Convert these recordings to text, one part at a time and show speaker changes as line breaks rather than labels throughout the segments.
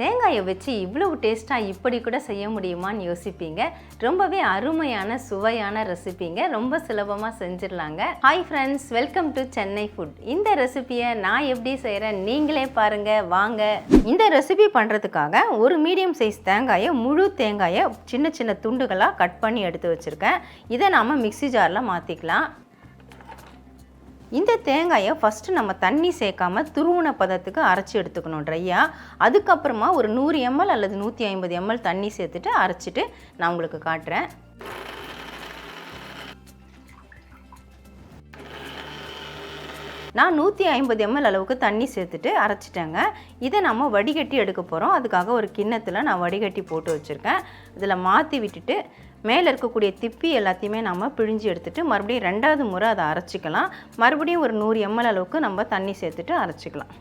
தேங்காயை வச்சு இவ்வளவு டேஸ்ட்டாக இப்படி கூட செய்ய முடியுமான்னு யோசிப்பீங்க. ரொம்பவே அருமையான சுவையான ரெசிபிங்க ரொம்ப சுலபமாக செஞ்சிடலாங்க. Hi friends welcome to Chennai food இந்த ரெசிபியை நான் எப்படி செய்கிறேன் நீங்களே பாருங்க. வாங்க. இந்த ரெசிபி பண்ணுறதுக்காக ஒரு மீடியம் சைஸ் தேங்காயை முழு தேங்காயை சின்ன சின்ன துண்டுகளாக கட் பண்ணி எடுத்து வச்சுருக்கேன். இதை நாம் மிக்ஸி ஜாரில் மாற்றிக்கலாம் இந்த தேங்காயை ஃபஸ்ட்டு நம்ம தண்ணி சேர்க்காம துருவுன பதத்துக்கு அரைச்சி எடுத்துக்கணும் ட்ரையாக அதுக்கப்புறமா ஒரு நூறு எம்எல் அல்லது நூற்றி ஐம்பது எம்எல் தண்ணி சேர்த்துட்டு அரைச்சிட்டு நான் உங்களுக்கு காட்டுறேன். நான் நூற்றி ஐம்பது எம்எல் அளவுக்கு தண்ணி சேர்த்துட்டு அரைச்சிட்டேங்க. இதை நம்ம வடிகட்டி எடுக்க போகிறோம் அதுக்காக ஒரு கிண்ணத்தில் நான் வடிகட்டி போட்டு வச்சுருக்கேன். இதில் மாற்றி விட்டுட்டு மேலே இருக்கக்கூடிய திப்பி எல்லாத்தையுமே நம்ம பிழிஞ்சு எடுத்துகிட்டு மறுபடியும் ரெண்டாவது முறை அதை அரைச்சிக்கலாம். மறுபடியும் ஒரு நூறு எம்எல் அளவுக்கு நம்ம தண்ணி சேர்த்துட்டு அரைச்சிக்கலாம்.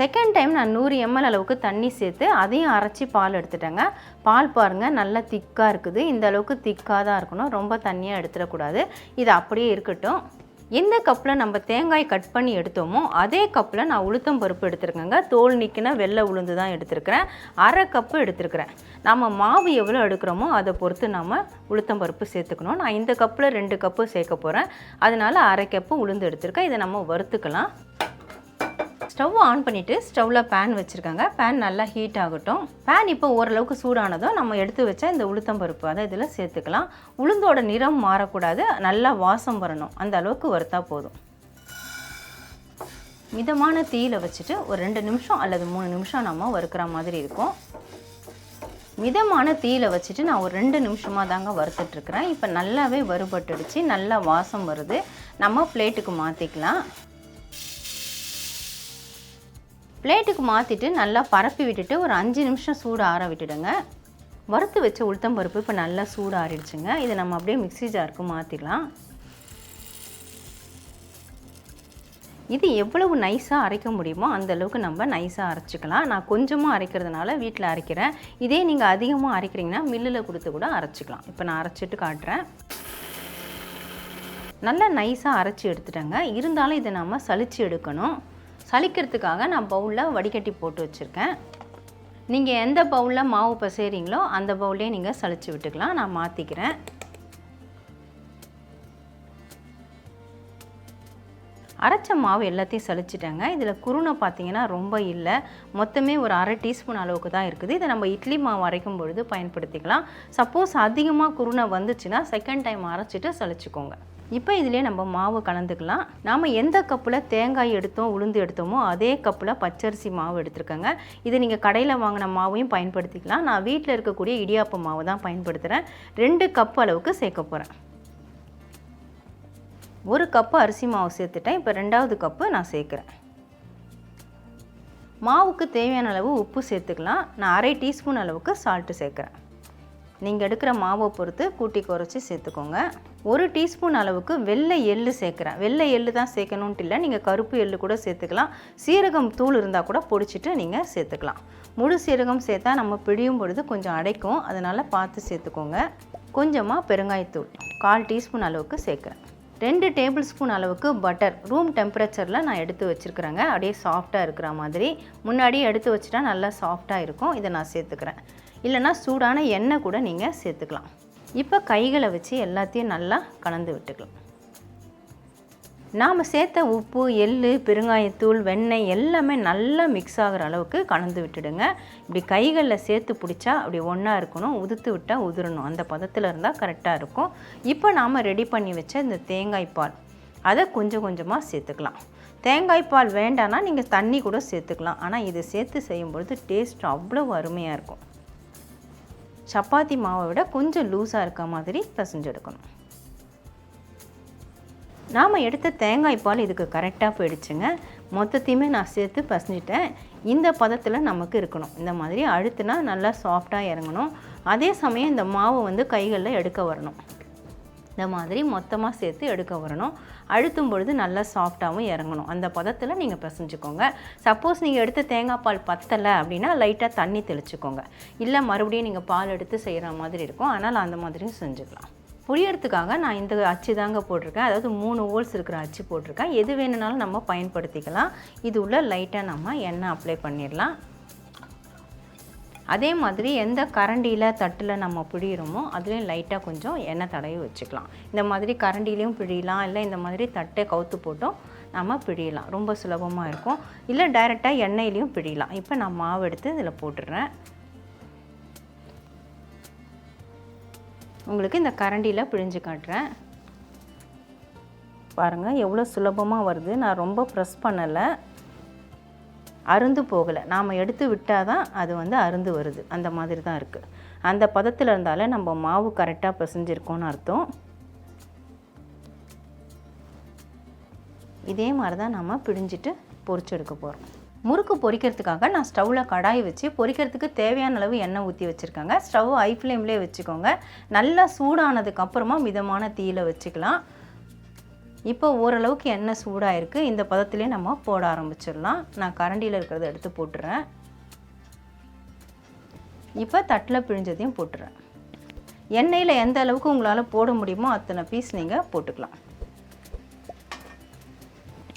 செகண்ட் டைம் நான் நூறு எம்எல் அளவுக்கு தண்ணி சேர்த்து அதையும் அரைச்சி பால் எடுத்துட்டேங்க. பால் பாருங்கள் நல்லா திக்காக இருக்குது. இந்த அளவுக்கு திக்காக தான் இருக்கணும். ரொம்ப தண்ணியாக எடுத்துடக்கூடாது. இது அப்படியே இருக்கட்டும். எந்த கப்பில் நம்ம தேங்காய் கட் பண்ணி எடுத்தோமோ அதே கப்பில் நான் உளுத்தம் பருப்பு எடுத்துருக்கேங்க. தோல் நிற்கின வெள்ளை உளுந்து தான் எடுத்துருக்கிறேன். அரை கப்பு எடுத்துருக்கிறேன். நம்ம மாவு எவ்வளோ எடுக்கிறோமோ அதை பொறுத்து நம்ம உளுத்தம் பருப்பு சேர்த்துக்கணும். நான் இந்த கப்பில் ரெண்டு கப்பு சேர்க்க போகிறேன் அதனால் அரை கப்பு உளுந்து எடுத்திருக்கேன். இதை நம்ம வறுத்துக்கலாம். ஸ்டவ் ஆன் பண்ணிவிட்டு ஸ்டவ்வில் பேன் வச்சுருக்காங்க. பேன் நல்லா ஹீட் ஆகட்டும். பேன் இப்போ ஓரளவுக்கு சூடானதும் நம்ம எடுத்து வச்ச இந்த உளுத்தம் பருப்பு அதை இதில் சேர்த்துக்கலாம். உளுந்தோட நிறம் மாறக்கூடாது. நல்லா வாசம் வரணும். அந்த அளவுக்கு வறுத்தா போதும். மிதமான தீயில் வச்சுட்டு ஒரு ரெண்டு நிமிஷம் அல்லது மூணு நிமிஷம் நம்ம வறுக்கிற மாதிரி இருக்கும். மிதமான தீயில் வச்சுட்டு நான் ஒரு ரெண்டு நிமிஷமாக தாங்க வறுத்துட்ருக்குறேன் இப்போ நல்லாவே வறுபட்டுடுச்சு. நல்லா வாசம் வருது. நம்ம பிளேட்டுக்கு மாற்றிக்கலாம் பிளேட்டுக்கு மாற்றிட்டு நல்லா பரப்பி விட்டுட்டு ஒரு அஞ்சு நிமிஷம் சூடு ஆற விட்டுடுங்க. வறுத்து வச்ச உளுத்தம் பருப்பு இப்போ நல்லா சூடு ஆறிடுச்சுங்க. இதை நம்ம அப்படியே மிக்சி ஜாருக்கு மாற்றிக்கலாம் இது எவ்வளவு நைஸாக அரைக்க முடியுமோ அந்தளவுக்கு நம்ம நைஸாக அரைச்சிக்கலாம். நான் கொஞ்சமாக அரைக்கிறதுனால வீட்டில் அரைக்கிறேன். இதே நீங்கள் அதிகமாக அரைக்கிறீங்கன்னா மில்லில் கொடுத்து கூட அரைச்சிக்கலாம். இப்போ நான் அரைச்சிட்டு காட்டுறேன். நல்லா நைஸாக அரைச்சி எடுத்துட்டேங்க. இருந்தாலும் இதை நம்ம சளிச்சு எடுக்கணும். சலிக்கிறதுக்காக நான் பவுலில் வடிகட்டி போட்டு வச்சுருக்கேன். நீங்கள் எந்த பவுலில் மாவு பசைகிறீங்களோ அந்த பவுல்லே நீங்கள் சளிச்சு விட்டுக்கலாம். நான் மாற்றிக்கிறேன் அரைச்ச மாவு எல்லாத்தையும் சளிச்சிட்டேங்க. இதில் குருணை பார்த்தீங்கன்னா ரொம்ப இல்லை. மொத்தமே ஒரு அரை டீஸ்பூன் அளவுக்கு தான் இருக்குது. இதை நம்ம இட்லி மாவு அரைக்கும் பொழுது பயன்படுத்திக்கலாம். சப்போஸ் அதிகமாக குருணை வந்துச்சுன்னா செகண்ட் டைம் அரைச்சிட்டு சலிச்சுக்கோங்க இப்போ இதிலே நம்ம மாவு கலந்துக்கலாம். நாம் எந்த கப்பில் தேங்காய் எடுத்தோம் உளுந்து எடுத்தோமோ அதே கப்பில் பச்சரிசி மாவு எடுத்துருக்கேங்க. இது நீங்கள் கடையில் வாங்கின மாவையும் பயன்படுத்திக்கலாம். நான் வீட்டில் இருக்கக்கூடிய இடியாப்ப மாவு தான் பயன்படுத்துகிறேன் ரெண்டு கப் அளவுக்கு சேர்க்க போகிறேன் ஒரு கப்பு அரிசி மாவு சேர்த்துட்டேன். இப்போ ரெண்டாவது கப்பு நான் சேர்க்குறேன். மாவுக்கு தேவையான அளவு உப்பு சேர்த்துக்கலாம். நான் அரை டீஸ்பூன் அளவுக்கு சால்ட்டு சேர்க்குறேன். நீங்கள் எடுக்கிற மாவை பொறுத்து கூட்டி குறைச்சி சேர்த்துக்கோங்க. ஒரு டீஸ்பூன் அளவுக்கு வெள்ளை எள்ளு சேர்க்குறேன். வெள்ளை எள்ளு தான் சேர்க்கணுன்ட்டு இல்லை நீங்கள் கருப்பு எள்ளு கூட சேர்த்துக்கலாம். சீரகம் தூள் இருந்தால் கூட பொடிச்சிட்டு நீங்கள் சேர்த்துக்கலாம். முழு சீரகம் சேர்த்தா நம்ம பிழியும் பொழுது கொஞ்சம் அடைக்கும். அதனால் பார்த்து சேர்த்துக்கோங்க. கொஞ்சமாக பெருங்காயத்தூள் கால் டீஸ்பூன் அளவுக்கு சேர்க்குறேன். ரெண்டு டேபிள் ஸ்பூன் அளவுக்கு பட்டர். ரூம் டெம்பரேச்சரில் நான் எடுத்து வச்சுருக்குறேங்க. அப்படியே சாஃப்டாக இருக்கிற மாதிரி. முன்னாடியே எடுத்து வச்சுட்டா நல்லா சாஃப்டாக இருக்கும். இதை நான் சேர்த்துக்கிறேன். இல்லைனா சூடான எண்ணெய் கூட நீங்கள் சேர்த்துக்கலாம். இப்போ கைகளை வச்சு எல்லாத்தையும் நல்லா கலந்து விட்டுக்கலாம். நாம் சேர்த்த உப்பு எள் பெருங்காயத்தூள் வெண்ணெய் எல்லாமே நல்லா மிக்ஸ் ஆகிற அளவுக்கு கலந்து விட்டுடுங்க. இப்படி கைகளில் சேர்த்து பிடிச்சா அப்படி ஒன்றா இருக்கணும். உதுத்து விட்டால் உதிரணும். அந்த பதத்தில் இருந்தால் கரெக்டாக இருக்கும். இப்போ நாம் ரெடி பண்ணி வச்ச இந்த தேங்காய் பால். அதை கொஞ்சம் கொஞ்சமாக சேர்த்துக்கலாம். தேங்காய் பால் வேண்டான்னா நீங்கள் தண்ணி கூட சேர்த்துக்கலாம். ஆனால் இதை சேர்த்து செய்யும்பொழுது டேஸ்ட் அவ்வளோ அருமையாக இருக்கும். சப்பாத்தி மாவை விட கொஞ்சம் லூஸாக இருக்க மாதிரி பிசைஞ்செடுக்கணும் எடுக்கணும். நாம் எடுத்த தேங்காய் பால் இதுக்கு கரெக்டாக போயிடுச்சுங்க. மொத்தத்தையுமே நான் சேர்த்து பசஞ்சிட்டேன். இந்த பதத்தில் நமக்கு இருக்கணும். இந்த மாதிரி அழுத்துனா நல்லா சாஃப்டாக இறங்கணும். அதே சமயம் இந்த மாவு வந்து கைகளில் எடுக்க வரணும். இந்த மாதிரி மொத்தமாக சேர்த்து எடுக்க வரணும். அழுத்தும் பொழுது நல்லா சாஃப்டாகவும் இறங்கணும். அந்த பதத்தில் நீங்கள் பிசைஞ்சுக்கோங்க. சப்போஸ் நீங்கள் எடுத்த தேங்காய் பால் பத்தலை அப்படின்னா லைட்டாக தண்ணி தெளிச்சுக்கோங்க. இல்லை மறுபடியும் நீங்கள் பால் எடுத்து செய்கிற மாதிரி இருக்கும். ஆனால் அந்த மாதிரியும் செஞ்சுக்கலாம். புழியறதுக்காக நான் இந்த அச்சு தாங்க போட்டிருக்கேன். அதாவது மூணு ஹோல்ஸ் இருக்கிற அச்சு போட்டிருக்கேன். எது வேணுனாலும் நம்ம பயன்படுத்திக்கலாம். இது உள்ள லைட்டாக நம்ம எண்ணெய் அப்ளை பண்ணிடலாம். அதே மாதிரி எந்த கரண்டியில் தட்டில் நம்ம பிழிகிறோமோ அதுலேயும் லைட்டாக கொஞ்சம் எண்ணெய் தடவி வச்சுக்கலாம். இந்த மாதிரி கரண்டிலையும் பிழியலாம். இல்லை இந்த மாதிரி தட்டை கவுத்து போட்டும் நம்ம பிழியலாம். ரொம்ப சுலபமாக இருக்கும். இல்லை டைரெக்டாக எண்ணெயிலையும் பிழியலாம். இப்போ நான் மாவு எடுத்து இதில் போட்டுடுறேன் உங்களுக்கு இந்த கரண்டியில் பிழிஞ்சு காட்டுறேன். பாருங்கள் எவ்வளோ சுலபமாக வருது. நான் ரொம்ப ப்ரெஸ் பண்ணலை. அருந்து போகலை. நாம் எடுத்து விட்டால் தான் அது வந்து அருந்து வருது. அந்த மாதிரி தான் இருக்குது அந்த பதத்தில் இருந்தாலே நம்ம மாவு கரெக்டாக பிசைஞ்சிருக்கோன்னு அர்த்தம். இதே மாதிரி தான் நம்ம பிடிஞ்சிட்டு பொரிச்சு எடுக்க போகிறோம் முறுக்கு பொறிக்கிறதுக்காக நான் ஸ்டவ்வில் கடாய் வச்சு பொறிக்கிறதுக்கு தேவையான அளவு எண்ணெய் ஊற்றி வச்சுருக்காங்க. ஸ்டவ் ஐ ஃப்ளேம்லேயே வச்சுக்கோங்க. நல்லா சூடானதுக்கப்புறமா மிதமான தீயில் வச்சுக்கலாம். இப்போ ஓரளவுக்கு எண்ணெய் சூடாக இருக்குது இந்த பதத்திலே நம்ம போட ஆரம்பிச்சிடலாம். நான் கரண்டியில் இருக்கிறத எடுத்து போட்டுறேன். இப்போ தட்டில் பிழிஞ்சதையும் போட்டுறேன். எண்ணெயில் எந்த அளவுக்கு உங்களால் போட முடியுமோ அத்தனை பீஸ் நீங்கள் போட்டுக்கலாம்.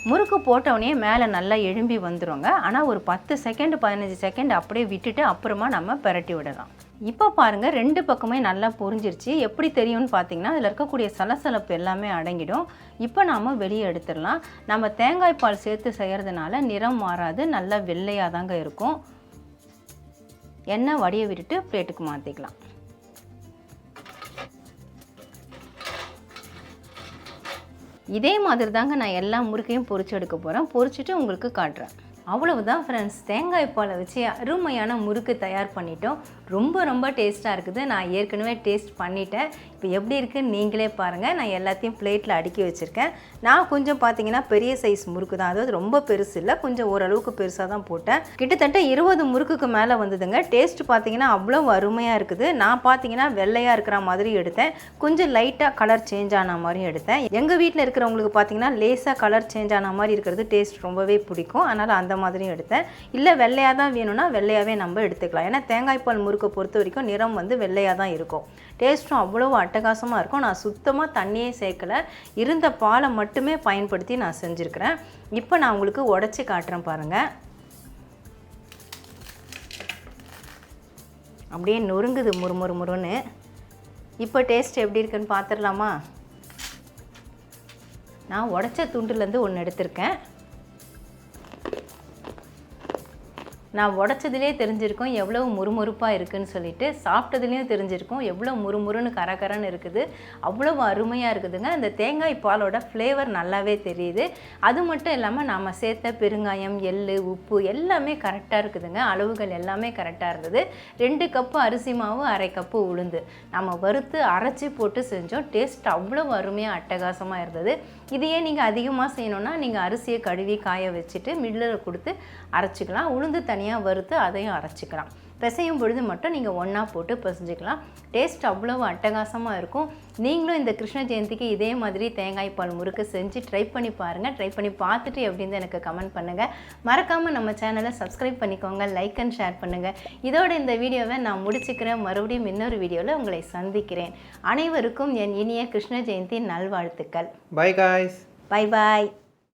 முறுக்கு போட்டவுடனே மேலே நல்லா எழும்பி வந்துருங்க. ஆனால் ஒரு பத்து செகண்ட் பதினஞ்சு செகண்ட் அப்படியே விட்டுட்டு அப்புறமா நம்ம பிரட்டி விடலாம். இப்போ பாருங்கள் ரெண்டு பக்கமே நல்லா பொரிஞ்சிருச்சு. எப்படி தெரியும்னு பார்த்தீங்கன்னா அதில் இருக்கக்கூடிய சலசலப்பு எல்லாமே அடங்கிடும். இப்போ நாம் வெளியே எடுத்துடலாம். நம்ம தேங்காய் பால் சேர்த்து செய்கிறதுனால நிறம் மாறாது நல்லா வெள்ளையாக தாங்க இருக்கும். எண்ணெய் வடிய விட்டுட்டு பிளேட்டுக்கு மாற்றிக்கலாம் இதே மாதிரி தாங்க நான் எல்லா முறுக்கையும் பொறிச்சு எடுக்க போகிறேன் பொறிச்சுட்டு உங்களுக்கு காட்டுறேன். அவ்வளவுதான் ஃப்ரெண்ட்ஸ் தேங்காய் பாலை வச்சு அருமையான முறுக்கு தயார் பண்ணிட்டோம். ரொம்ப ரொம்ப டேஸ்ட்டாக இருக்குது. நான் ஏற்கனவே டேஸ்ட் பண்ணிட்டேன். இப்போ எப்படி இருக்குன்னு நீங்களே பாருங்கள் நான் எல்லாத்தையும் பிளேட்டில் அடுக்கி வச்சுருக்கேன். நான் கொஞ்சம் பார்த்தீங்கன்னா பெரிய சைஸ் முறுக்கு தான். அதாவது ரொம்ப பெருசு இல்லை. கொஞ்சம் ஓரளவுக்கு பெருசாக தான் போட்டேன். கிட்டத்தட்ட இருபது முறுக்குக்கு மேலே வந்ததுங்க. டேஸ்ட் பார்த்தீங்கன்னா அவ்வளோ அருமையாக இருக்குது. நான் பார்த்தீங்கன்னா வெள்ளையாக இருக்கிற மாதிரி எடுத்தேன். கொஞ்சம் லைட்டாக கலர் சேஞ்ச் ஆன மாதிரி எடுத்தேன். எங்கள் வீட்டில் இருக்கிறவங்களுக்கு பார்த்தீங்கன்னா லேசாக கலர் சேஞ்ச் ஆன மாதிரி இருக்கிறது டேஸ்ட் ரொம்பவே பிடிக்கும். அதனால் அந்த மாதிரியும் எடுத்தேன். இல்லை வெள்ளையாக தான் வேணும்னா வெள்ளையாகவே நம்ம எடுத்துக்கலாம். ஏன்னா தேங்காய் பால் முறுக்கை பொறுத்த வரைக்கும் நிறம் வந்து வெள்ளையாக தான் இருக்கும். டேஸ்ட்டும் அவ்வளோ அட்டகாசமாக இருக்கும். நான் சுத்தமாக தண்ணியே சேர்க்கலை. இருந்த பாலை மட்டுமே பயன்படுத்தி நான் செஞ்சுருக்கிறேன். இப்போ நான் உங்களுக்கு உடச்சி காட்டுறேன் பாருங்கள் அப்படியே நொறுங்குது முறுமுறு முறுன்னு இப்போ டேஸ்ட் எப்படி இருக்குன்னு பார்த்துடலாமா நான் உடச்ச துண்டுலேருந்து ஒன்று எடுத்திருக்கேன். நான் உடச்சதுலேயே தெரிஞ்சிருக்கும் எவ்வளவு முறுமுறுப்பாக இருக்குன்னு சொல்லிட்டு சாப்பிட்டதுலேயும் தெரிஞ்சிருக்கும் எவ்வளோ முறுமுறுன்னு கரகரன்னு இருக்குது. அவ்வளோ அருமையாக இருக்குதுங்க. அந்த தேங்காய் பாலோட ஃப்ளேவர் நல்லாவே தெரியுது. அது மட்டும் இல்லாமல் நாம் சேர்த்த பெருங்காயம் எள் உப்பு எல்லாமே கரெக்டாக இருக்குதுங்க. அளவுகள் எல்லாமே கரெக்டாக இருந்தது. ரெண்டு கப்பு அரிசி மாவு அரை கப்பு உளுந்து. நம்ம வறுத்து அரைச்சி போட்டு செஞ்சோம். டேஸ்ட் அவ்வளோ அருமையாக அட்டகாசமாக இருந்தது. இதையே நீங்கள் அதிகமாக செய்யணுன்னா நீங்கள் அரிசியை கழுவி காய வச்சுட்டு மில்லில் கொடுத்து அரைச்சிக்கலாம். உளுந்து தனியாக வறுத்து அதையும் அரைச்சிக்கலாம். பிசையும் பொழுது மட்டும் நீங்கள் ஒன்றா போட்டு பிசைஞ்சிக்கலாம். டேஸ்ட் அவ்வளவு அட்டகாசமாக இருக்கும். நீங்களும் இந்த கிருஷ்ண ஜெயந்திக்கு இதே மாதிரி தேங்காய் பால் முறுக்கு செஞ்சு ட்ரை பண்ணி பாருங்கள் ட்ரை பண்ணி பார்த்துட்டு எப்படின்னு எனக்கு கமெண்ட் பண்ணுங்கள் மறக்காமல் நம்ம சேனலை சப்ஸ்கிரைப் பண்ணிக்கோங்க. லைக் அண்ட் ஷேர் பண்ணுங்கள் இதோட இந்த வீடியோவை நான் முடிச்சுக்கிறேன். மறுபடியும் இன்னொரு வீடியோவில் உங்களை சந்திக்கிறேன். அனைவருக்கும் என் இனிய கிருஷ்ண ஜெயந்தி நல்வாழ்த்துக்கள்.
Bye guys.
Bye bye